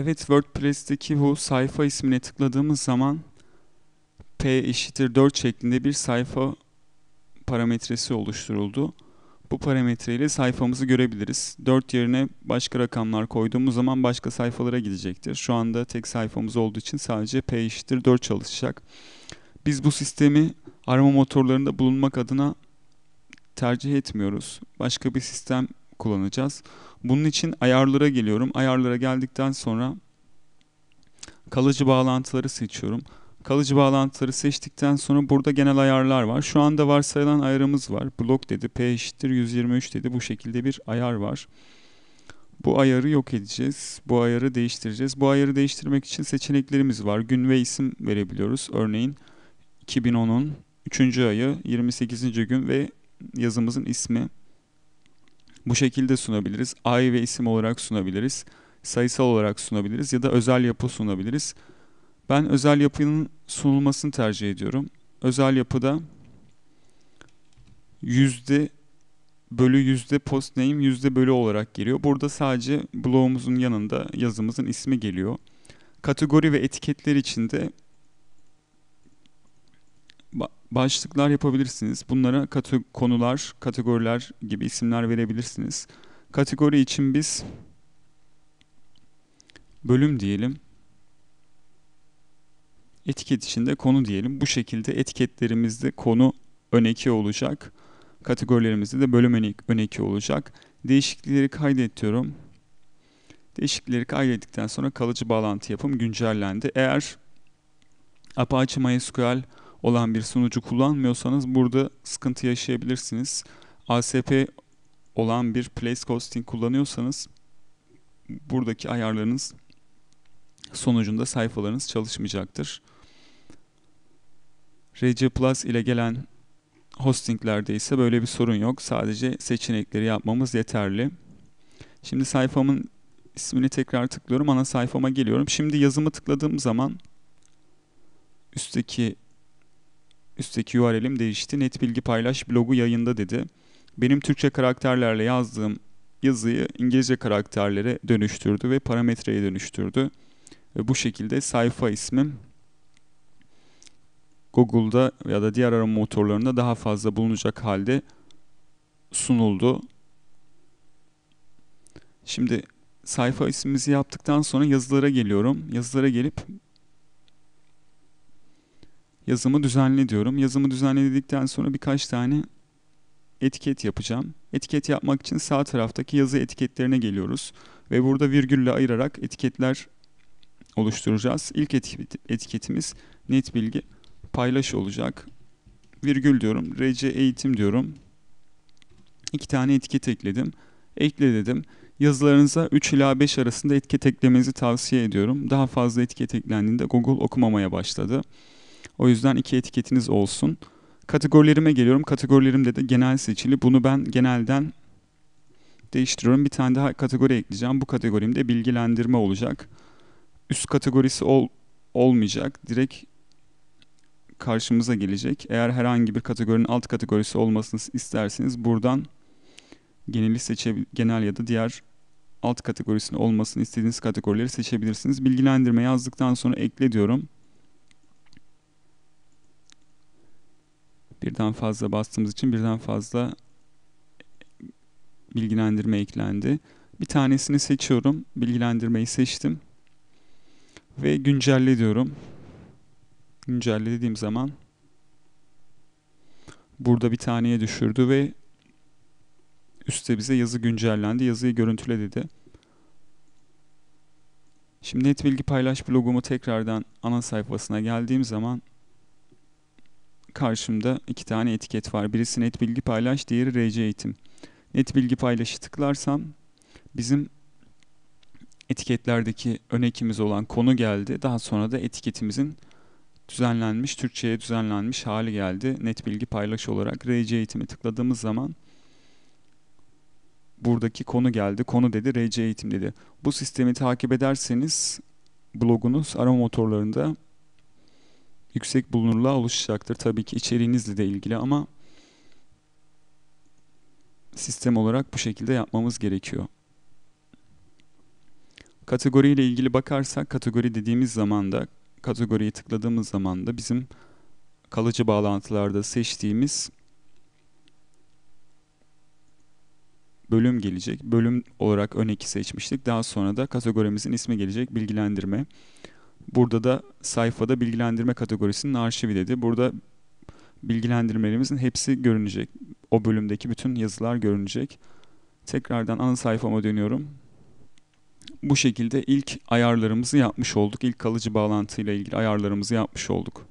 Evet WordPress'teki bu sayfa ismine tıkladığımız zaman p eşittir 4 şeklinde bir sayfa parametresi oluşturuldu. Bu parametre ile sayfamızı görebiliriz. 4 yerine başka rakamlar koyduğumuz zaman başka sayfalara gidecektir. Şu anda tek sayfamız olduğu için sadece p eşittir 4 çalışacak. Biz bu sistemi arama motorlarında bulunmak adına tercih etmiyoruz. Başka bir sistem kullanacağız. Bunun için ayarlara geliyorum. Ayarlara geldikten sonra kalıcı bağlantıları seçiyorum. Kalıcı bağlantıları seçtikten sonra burada genel ayarlar var. Şu anda varsayılan ayarımız var. Blok dedi, P eşittir 123 dedi. Bu şekilde bir ayar var. Bu ayarı yok edeceğiz. Bu ayarı değiştireceğiz. Bu ayarı değiştirmek için seçeneklerimiz var. Gün ve isim verebiliyoruz. Örneğin 2010'un 3. ayı 28. gün ve yazımızın ismi. Bu şekilde sunabiliriz. Ay ve isim olarak sunabiliriz. Sayısal olarak sunabiliriz ya da özel yapı sunabiliriz. Ben özel yapının sunulmasını tercih ediyorum. Özel yapıda yüzde bölü yüzde post name yüzde bölü olarak geliyor. Burada sadece blogumuzun yanında yazımızın ismi geliyor. Kategori ve etiketler içinde başlıklar yapabilirsiniz. Bunlara kate konular, kategoriler gibi isimler verebilirsiniz. Kategori için biz bölüm diyelim. Etiket içinde konu diyelim. Bu şekilde etiketlerimizde konu öneki olacak. Kategorilerimizde de bölüm öneki olacak. Değişiklikleri kaydet diyorum. Değişiklikleri kaydettikten sonra kalıcı bağlantı yapım güncellendi. Eğer Apache MySQL olan bir sunucu kullanmıyorsanız burada sıkıntı yaşayabilirsiniz. ASP olan bir place hosting kullanıyorsanız buradaki ayarlarınız sonucunda sayfalarınız çalışmayacaktır. RC Plus ile gelen hostinglerde ise böyle bir sorun yok. Sadece seçenekleri yapmamız yeterli. Şimdi sayfamın ismini tekrar tıklıyorum. Ana sayfama geliyorum. Şimdi yazımı tıkladığım zaman üstteki üstteki URL'im değişti. Net bilgi paylaş blogu yayında dedi. Benim Türkçe karakterlerle yazdığım yazıyı İngilizce karakterlere dönüştürdü ve parametreye dönüştürdü. Ve bu şekilde sayfa ismim Google'da ya da diğer arama motorlarında daha fazla bulunacak halde sunuldu. Şimdi sayfa ismimizi yaptıktan sonra yazılara geliyorum. Yazılara gelip yazımı düzenle diyorum. Yazımı düzenledikten sonra birkaç tane etiket yapacağım. Etiket yapmak için sağ taraftaki yazı etiketlerine geliyoruz. Ve burada virgülle ayırarak etiketler oluşturacağız. İlk etiketimiz net bilgi paylaş olacak. Virgül diyorum. RC eğitim diyorum. İki tane etiket ekledim. Ekle dedim. Yazılarınıza 3 ila 5 arasında etiket eklemenizi tavsiye ediyorum. Daha fazla etiket eklendiğinde Google okumamaya başladı. O yüzden iki etiketiniz olsun. Kategorilerime geliyorum. Kategorilerimde de genel seçili. Bunu ben genelden değiştiriyorum. Bir tane daha kategori ekleyeceğim. Bu kategorimde bilgilendirme olacak. Üst kategorisi ol, olmayacak. Direkt karşımıza gelecek. Eğer herhangi bir kategorinin alt kategorisi olmasını isterseniz buradan geneli seçe genel ya da diğer alt kategorisinin olmasını istediğiniz kategorileri seçebilirsiniz. Bilgilendirme yazdıktan sonra ekle diyorum. Birden fazla bastığımız için birden fazla bilgilendirme eklendi. Bir tanesini seçiyorum. Bilgilendirmeyi seçtim. Ve güncelle diyorum. Güncelle dediğim zaman burada bir taneye düşürdü ve üstte bize yazı güncellendi. Yazıyı görüntüle dedi. Şimdi net bilgi paylaş blogumu tekrardan ana sayfasına geldiğim zaman karşımda iki tane etiket var. Birisi net bilgi paylaş, diğeri RC eğitim. Net bilgi paylaşı tıklarsam bizim etiketlerdeki ön ekimiz olan konu geldi. Daha sonra da etiketimizin düzenlenmiş, Türkçe'ye düzenlenmiş hali geldi. Net bilgi paylaş olarak RC eğitimi tıkladığımız zaman buradaki konu geldi. Konu dedi, RC eğitim dedi. Bu sistemi takip ederseniz blogunuz arama motorlarında yüksek bulunurluğa oluşacaktır. Tabii ki içeriğinizle de ilgili ama sistem olarak bu şekilde yapmamız gerekiyor. Kategori ile ilgili bakarsak kategori dediğimiz zaman da kategoriyi tıkladığımız zaman da bizim kalıcı bağlantılarda seçtiğimiz bölüm gelecek. Bölüm olarak ön eki seçmiştik. Daha sonra da kategorimizin ismi gelecek. Bilgilendirme. Burada da sayfada bilgilendirme kategorisinin arşivi dedi. Burada bilgilendirmelerimizin hepsi görünecek. O bölümdeki bütün yazılar görünecek. Tekrardan ana sayfama dönüyorum. Bu şekilde ilk ayarlarımızı yapmış olduk. İlk kalıcı bağlantıyla ilgili ayarlarımızı yapmış olduk.